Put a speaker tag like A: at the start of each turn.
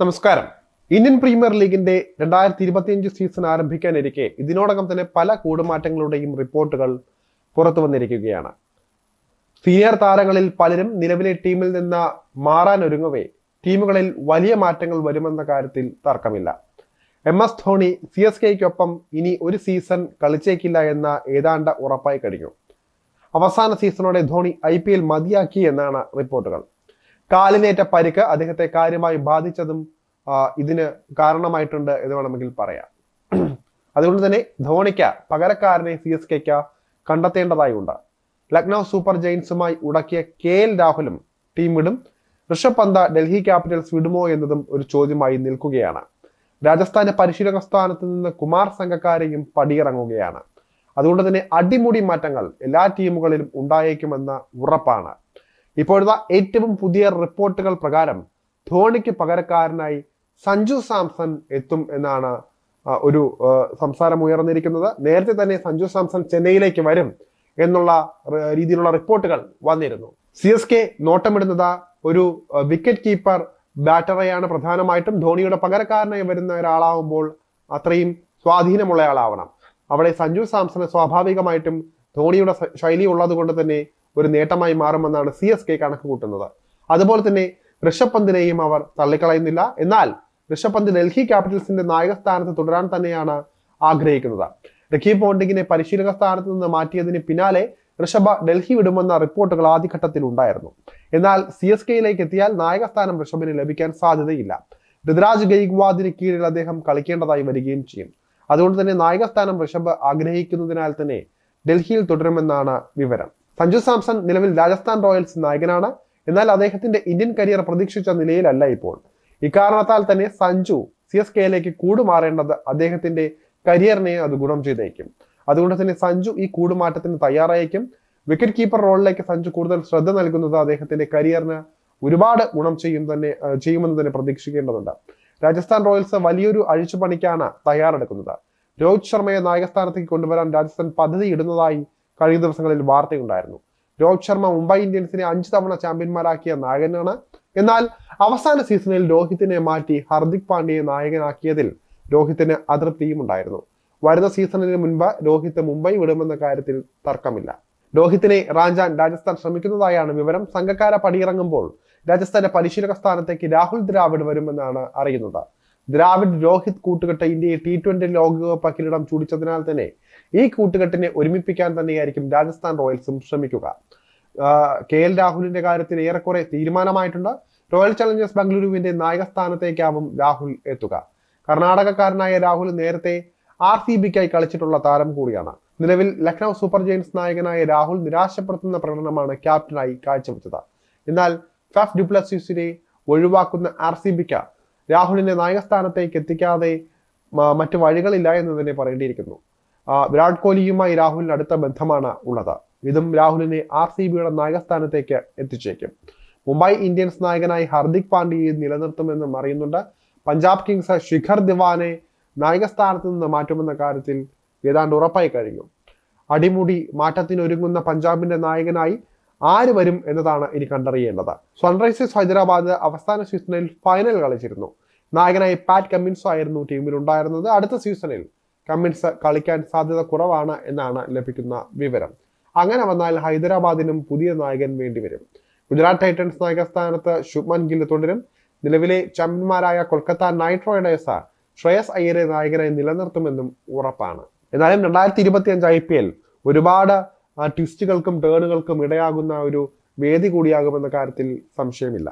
A: നമസ്കാരം. Indian premier ലീഗിന്റെ രണ്ടായിരത്തി ഇരുപത്തിയഞ്ച് സീസൺ ആരംഭിക്കാനിരിക്കെ ഇതിനോടകം തന്നെ പല കൂടുമാറ്റങ്ങളുടെയും റിപ്പോർട്ടുകൾ പുറത്തു വന്നിരിക്കുകയാണ്. സീനിയർ താരങ്ങളിൽ പലരും നിലവിലെ ടീമിൽ നിന്ന് മാറാൻ ഒരുങ്ങവേ ടീമുകളിൽ വലിയ മാറ്റങ്ങൾ വരുമെന്ന കാര്യത്തിൽ തർക്കമില്ല. M S Dhoni C S കെയ്ക്കൊപ്പം ഇനി ഒരു സീസൺ കളിച്ചേക്കില്ല എന്ന ഏതാണ്ട് ഉറപ്പായി കഴിഞ്ഞു. അവസാന സീസണോടെ ധോണി ഐ പി എൽ മതിയാക്കി എന്നാണ് റിപ്പോർട്ടുകൾ. കാലിനേറ്റ പരിക്ക് അദ്ദേഹത്തെ കാര്യമായി ബാധിച്ചതും ഇതിന് കാരണമായിട്ടുണ്ട് എന്ന് വേണമെങ്കിൽ പറയാം. അതുകൊണ്ട് തന്നെ ധോണിക്ക പകരക്കാരനെ സി എസ് കെക്ക് കണ്ടെത്തേണ്ടതായി ഉണ്ട് ലക്നൗ സൂപ്പർ ജയിൻസുമായി ഉടക്കിയ കെ എൽ രാഹുലും ടീം വിടും ഋഷഭ് പന്ത ഡൽഹി ക്യാപിറ്റൽസ് വിടുമോ എന്നതും ഒരു ചോദ്യമായി നിൽക്കുകയാണ്. രാജസ്ഥാന്റെ പരിശീലക സ്ഥാനത്ത് നിന്ന് കുമാർ സംഘക്കാരെയും പടിയിറങ്ങുകയാണ്. അതുകൊണ്ട് തന്നെ അടിമുടി മാറ്റങ്ങൾ എല്ലാ ടീമുകളിലും ഉണ്ടായേക്കുമെന്ന ഉറപ്പാണ്. ഇപ്പോഴത്തെ ഏറ്റവും പുതിയ റിപ്പോർട്ടുകൾ പ്രകാരം ധോണിക്ക് പകരക്കാരനായി സഞ്ജു സാംസൺ എത്തും എന്നാണ് ഒരു സംസാരം ഉയർന്നിരിക്കുന്നത്. നേരത്തെ തന്നെ സഞ്ജു സാംസൺ ചെന്നൈയിലേക്ക് വരും എന്നുള്ള രീതിയിലുള്ള റിപ്പോർട്ടുകൾ വന്നിരുന്നു. സി എസ് കെ നോട്ടമിടുന്നത് ഒരു വിക്കറ്റ് കീപ്പർ ബാറ്ററെയാണ് പ്രധാനമായിട്ടും. ധോണിയുടെ പകരക്കാരനായി വരുന്ന ഒരാളാവുമ്പോൾ അത്രയും സ്വാധീനമുള്ള ആളാവണം. അവിടെ സഞ്ജു സാംസണ് സ്വാഭാവികമായിട്ടും ധോണിയുടെ ശൈലി ഉള്ളത് കൊണ്ട് തന്നെ ഒരു നേട്ടമായി മാറുമെന്നാണ് സി എസ് കെ കണക്ക് കൂട്ടുന്നത്. അതുപോലെ തന്നെ ഋഷഭ് പന്തിനെയും അവർ തള്ളിക്കളയുന്നില്ല. എന്നാൽ ഋഷഭ് പന്ത് ഡൽഹി ക്യാപിറ്റൽസിന്റെ നായക സ്ഥാനത്ത് തുടരാൻ തന്നെയാണ് ആഗ്രഹിക്കുന്നത്. റിക്കി പോണ്ടിങ്ങിനെ പരിശീലക സ്ഥാനത്ത് നിന്ന് മാറ്റിയതിന് പിന്നാലെ ഋഷഭ ഡൽഹി വിടുമെന്ന റിപ്പോർട്ടുകൾ ആദ്യഘട്ടത്തിൽ ഉണ്ടായിരുന്നു. എന്നാൽ സി എസ് കെയിലേക്ക് എത്തിയാൽ നായക സ്ഥാനം ഋഷഭിന് ലഭിക്കാൻ സാധ്യതയില്ല. ഋതുരാജ് ഗെയ്ക്വാദിന് കീഴിൽ അദ്ദേഹം കളിക്കേണ്ടതായി വരികയും ചെയ്യും. അതുകൊണ്ട് തന്നെ നായക സ്ഥാനം ഋഷഭ് ആഗ്രഹിക്കുന്നതിനാൽ തന്നെ ഡൽഹിയിൽ തുടരുമെന്നാണ് വിവരം. സഞ്ജു സാംസൺ നിലവിൽ രാജസ്ഥാൻ റോയൽസ് നായകനാണ്. എന്നാൽ അദ്ദേഹത്തിന്റെ ഇന്ത്യൻ കരിയർ പ്രതീക്ഷിച്ച നിലയിലല്ല ഇപ്പോൾ. ഇക്കാരണത്താൽ തന്നെ സഞ്ജു സി എസ് കെയിലേക്ക് കൂടുമാറേണ്ടത് അദ്ദേഹത്തിന്റെ കരിയറിനെ അത് ഗുണം ചെയ്തേക്കും. അതുകൊണ്ട് തന്നെ സഞ്ജു ഈ കൂടുമാറ്റത്തിന് തയ്യാറായേക്കും. വിക്കറ്റ് കീപ്പർ റോളിലേക്ക് സഞ്ജു കൂടുതൽ ശ്രദ്ധ നൽകുന്നത് അദ്ദേഹത്തിന്റെ കരിയറിന് ഒരുപാട് ഗുണം ചെയ്യും തന്നെ ചെയ്യുമെന്ന് തന്നെ പ്രതീക്ഷിക്കേണ്ടതുണ്ട്. രാജസ്ഥാൻ റോയൽസ് വലിയൊരു അഴിച്ചുപണിക്കാണ് തയ്യാറെടുക്കുന്നത്. രോഹിത് ശർമ്മയെ നായകസ്ഥാനത്തേക്ക് കൊണ്ടുവരാൻ രാജസ്ഥാൻ പദ്ധതി ഇടുന്നതായി കഴിഞ്ഞ ദിവസങ്ങളിൽ വാർത്തയുണ്ടായിരുന്നു. രോഹിത് ശർമ്മ മുംബൈ ഇന്ത്യൻസിനെ അഞ്ച് തവണ ചാമ്പ്യന്മാരാക്കിയ നായകനാണ്. എന്നാൽ അവസാന സീസണിൽ രോഹിത്തിനെ മാറ്റി ഹർദിക് പാണ്ഡ്യയെ നായകനാക്കിയതിൽ രോഹിത്തിന് അതൃപ്തിയും ഉണ്ടായിരുന്നു വരുന്ന സീസണിന് മുൻപ് രോഹിത് മുംബൈ വിടുമെന്ന കാര്യത്തിൽ തർക്കമില്ല. രോഹിത്തിനെ റാഞ്ചാൻ രാജസ്ഥാൻ ശ്രമിക്കുന്നതായാണ് വിവരം. സംഘക്കാര പടിയിറങ്ങുമ്പോൾ രാജസ്ഥാന്റെ പരിശീലക സ്ഥാനത്തേക്ക് രാഹുൽ ദ്രാവിഡ് വരുമെന്നാണ് അറിയുന്നത്. ദ്രാവിഡ് രോഹിത് കൂട്ടുകെട്ട് ഇന്ത്യയെ ടി ട്വന്റി ലോകകപ്പ് കിരീടം ചൂടിച്ചതിനാൽ തന്നെ ഈ കൂട്ടുകെട്ടിനെ ഒരുമിപ്പിക്കാൻ തന്നെയായിരിക്കും രാജസ്ഥാൻ റോയൽസും ശ്രമിക്കുക. കെ എൽ രാഹുലിന്റെ കാര്യത്തിൽ ഏറെക്കുറെ തീരുമാനമായിട്ടുണ്ട്. റോയൽ ചലഞ്ചേഴ്സ് ബംഗളൂരുവിന്റെ നായക സ്ഥാനത്തേക്കാവും രാഹുൽ എത്തുക. കർണാടകക്കാരനായ രാഹുൽ നേരത്തെ ആർ സി ബിക്കായി കളിച്ചിട്ടുള്ള താരം കൂടിയാണ്. നിലവിൽ ലക്നൗ സൂപ്പർ ജയൻസ് നായകനായ രാഹുൽ നിരാശപ്പെടുത്തുന്ന പ്രകടനമാണ് ക്യാപ്റ്റനായി കാഴ്ചവെച്ചത്. എന്നാൽ ഫഫ് ഡുപ്ലസിസിനെ ഒഴിവാക്കുന്ന ആർ സി ബിക്ക് രാഹുലിനെ നായക സ്ഥാനത്തേക്ക് എത്തിക്കാതെ മറ്റു വഴികളില്ല എന്ന് തന്നെ പറയേണ്ടിയിരിക്കുന്നു. വിരാട് കോഹ്ലിയുമായി രാഹുലിന് അടുത്ത ബന്ധമാണ് ഉള്ളത്. ഇതും രാഹുലിനെ ആർ സി ബിയുടെ നായക സ്ഥാനത്തേക്ക് എത്തിച്ചേക്കും. മുംബൈ ഇന്ത്യൻസ് നായകനായി ഹർദിക് പാണ്ഡ്യയെ നിലനിർത്തുമെന്നും അറിയുന്നുണ്ട്. പഞ്ചാബ് കിങ്സ് ശിഖർ ദിവാനെ നായക സ്ഥാനത്ത് നിന്ന് മാറ്റുമെന്ന കാര്യത്തിൽ ഏതാണ്ട് ഉറപ്പായി കഴിഞ്ഞു. അടിമുടി മാറ്റത്തിനൊരുങ്ങുന്ന പഞ്ചാബിന്റെ നായകനായി ആര് വരും എന്നതാണ് ഇനി കണ്ടറിയേണ്ടത്. സൺറൈസേഴ്സ് ഹൈദരാബാദ് അവസാന സീസണിൽ ഫൈനൽ കളിച്ചിരുന്നു. നായകനായി പാറ്റ് കമ്മിൻസോ ആയിരുന്നു ടീമിൽ ഉണ്ടായിരുന്നത്. അടുത്ത സീസണിൽ കമ്മിൻസ് കളിക്കാൻ സാധ്യത കുറവാണ് എന്നാണ് ലഭിക്കുന്ന വിവരം. അങ്ങനെ വന്നാൽ ഹൈദരാബാദിനും പുതിയ നായകൻ വേണ്ടിവരും ഗുജറാത്ത് ടൈറ്റൻസ് നായക സ്ഥാനത്ത് ശുഭ്മൻ ഗിൽ തുടരും. നിലവിലെ ചാമ്പ്യന്മാരായ കൊൽക്കത്ത നൈറ്റ് റൈഡേഴ്സ് ശ്രേയസ് അയ്യരെ നായകനായി നിലനിർത്തുമെന്നും ഉറപ്പാണ്. എന്നാലും രണ്ടായിരത്തി ഇരുപത്തി അഞ്ച് ഐ പി എൽ ഒരുപാട് ആ, ട്വിസ്റ്റുകൾക്കും ടേണുകൾക്കും ഇടയാകുന്ന ഒരു വേദി കൂടിയാകുമെന്ന കാര്യത്തിൽ സംശയമില്ല.